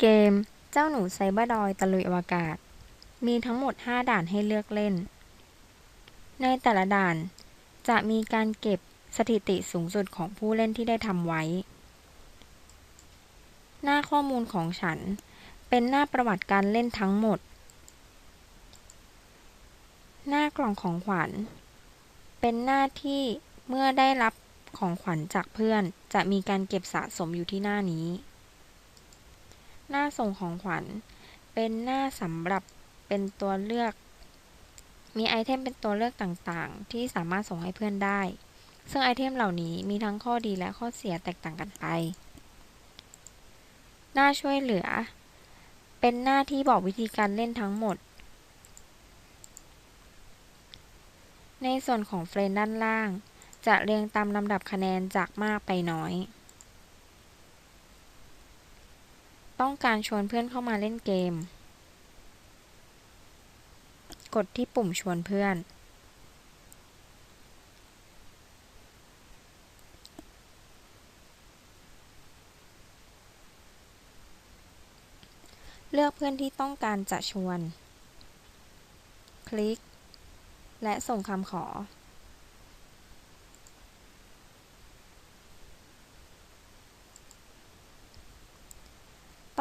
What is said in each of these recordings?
เกม เจ้าหนูไซเบอร์ดอยตะลุยอวกาศ มีทั้งหมด 5 ด่านให้เลือกเล่น ในแต่ละด่าน จะมีการเก็บสถิติสูงสุดของผู้เล่นที่ได้ทำไว้ หน้าข้อมูลของฉัน เป็นหน้าประวัติการเล่นทั้งหมด หน้ากล่องของขวัญ เป็นหน้าที่เมื่อได้รับของขวัญจากเพื่อน จะมีการเก็บสะสมอยู่ที่หน้านี้ หน้าส่งของขวัญ เป็นหน้าสำหรับเป็นตัวเลือก มีไอเทมเป็นตัวเลือกต่างๆ ที่สามารถส่งให้เพื่อนได้ ซึ่งไอเทมเหล่านี้มีทั้งข้อดีและข้อเสียแตกต่างกันไป หน้าช่วยเหลือ เป็นหน้าที่บอกวิธีการเล่นทั้งหมด ในส่วนของเฟรนด้านล่าง จะเรียงตามลำดับคะแนนจากมากไปน้อย ต้องการชวนเพื่อนเข้ามาเล่นเกม กดที่ปุ่มชวนเพื่อน เลือกเพื่อนที่ต้องการจะชวน คลิก และส่งคำขอ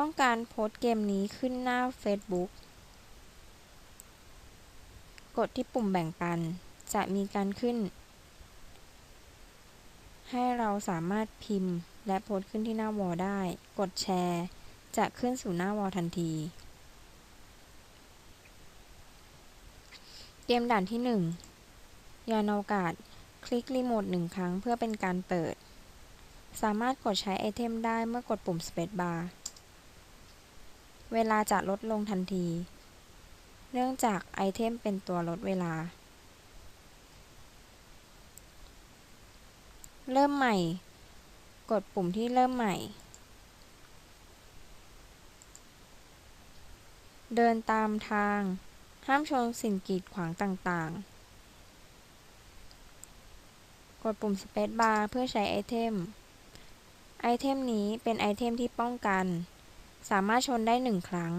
ต้องการโพสต์เกมนี้ขึ้นหน้า Facebook กดที่ปุ่มแบ่งปัน จะมีการขึ้น ให้เราสามารถพิมพ์ และโพสต์ขึ้นที่หน้าวอลได้ กดแชร์ จะขึ้นสู่หน้าวอลทันที เกมด่านที่ 1 ยานอวกาศ คลิกรีโมทหนึ่งครั้งเพื่อเป็นการเปิด สามารถกดใช้ไอเทมได้เมื่อกดปุ่ม Space Bar เวลาจะลดลงทันที เนื่องจากไอเทมเป็นตัวลดเวลา เริ่มใหม่ กดปุ่มที่เริ่มใหม่ เดินตามทาง ห้ามชนสิ่งกีดขวางต่างๆ กดปุ่ม Space Bar เพื่อใช้ไอเทม ไอเทมนี้เป็นไอเทมที่ป้องกัน สามารถชนได้หนึ่งครั้ง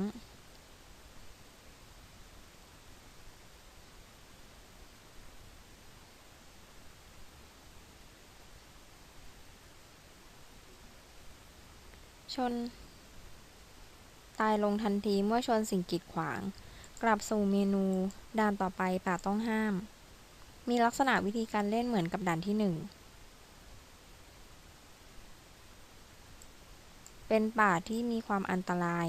ชน ตายลงทันทีเมื่อชนสิ่งกีดขวาง กลับสู่เมนู ด่านต่อไปป่าต้องห้าม มีลักษณะวิธีการเล่นเหมือนกับด่านที่หนึ่ง เป็นป่าที่มีความอันตราย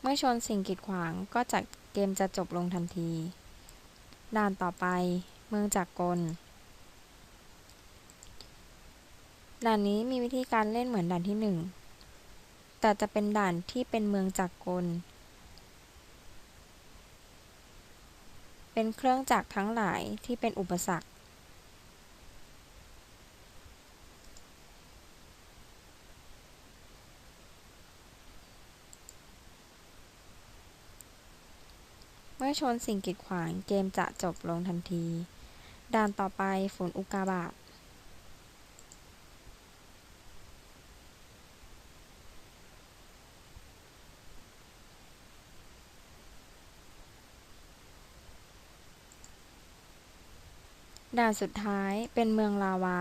เมื่อชนสิ่งกีดขวางก็จะเกมจะจบลงทันที ด่านต่อไป เมืองจากกล ด่านนี้มีวิธีการเล่นเหมือนด่านที่หนึ่งแต่จะเป็นด่านที่เป็นเมืองจากกล เป็นเครื่องจักรทั้งหลายที่เป็นอุปสรรค เมื่อชนสิ่งกีดขวางเกมจะจบลงทันที ด่านต่อไปฝนอุกกาบาตด่านสุดท้ายเป็นเมืองลาวา